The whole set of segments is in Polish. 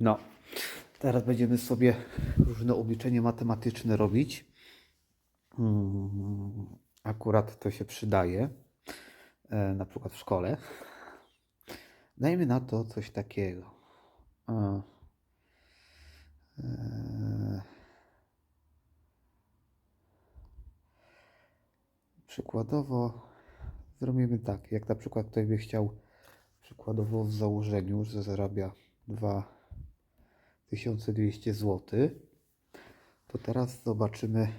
No, teraz będziemy sobie różne obliczenia matematyczne robić. Mm, Akurat to się przydaje, e, na przykład w szkole. Dajmy na to coś takiego. E, e, Przykładowo zrobimy tak, jak na przykład ktoś by chciał przykładowo w założeniu, że zarabia 2200 zł, to teraz zobaczymy,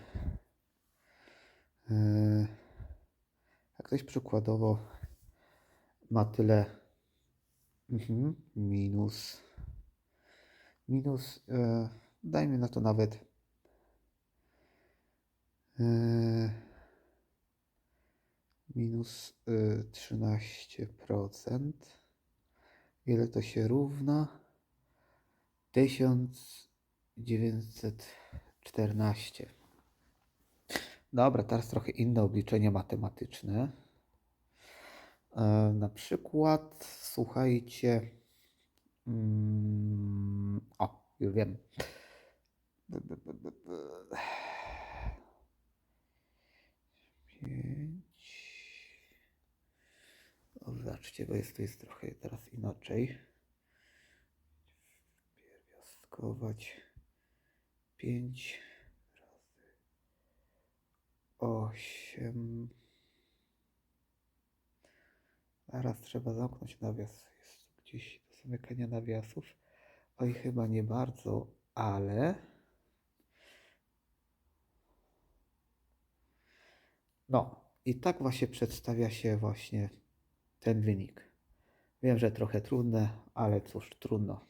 e, jak ktoś przykładowo ma tyle mhm, minus, minus, e, dajmy na to nawet e, minus y, 13%. Ile to się równa? 1914. Dobra, teraz trochę inne obliczenie matematyczne. E, na przykład, słuchajcie. Mm, o, już wiem. Pięć. O, zobaczcie, bo jest to jest trochę teraz inaczej. Pierwiastkować. Pięć razy osiem. Zaraz trzeba zamknąć nawias. Jest gdzieś do zamykania nawiasów. Oj, chyba nie bardzo, ale. No, i tak właśnie przedstawia się właśnie ten wynik. Wiem, że trochę trudne, ale cóż, trudno.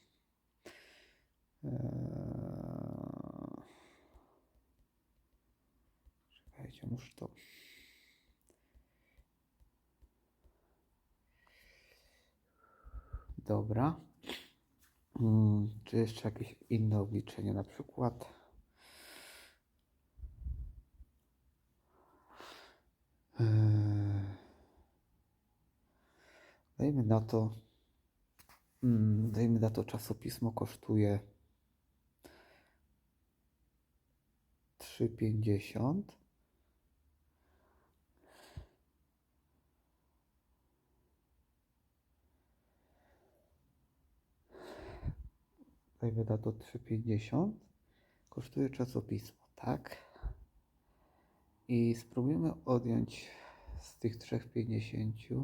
Czekajcie, muszę to. Dobra. Mm, czy jeszcze jakieś inne obliczenie, na przykład? Eee, Dajmy na to, mm, dajmy na to czasopismo kosztuje 3,50. Dajmy na to 3,50. Kosztuje czasopismo, tak? I spróbujemy odjąć z tych 3,50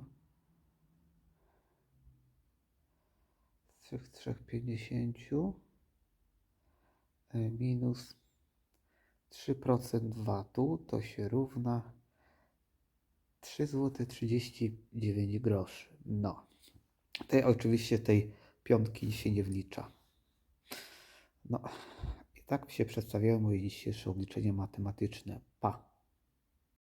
z tych 3,50 e, minus 3% VAT-u to się równa 3 zł 39 groszy. No. Tej oczywiście tej piątki się nie wlicza. No. I tak się przedstawiają moje dzisiejsze obliczenia matematyczne. Pa.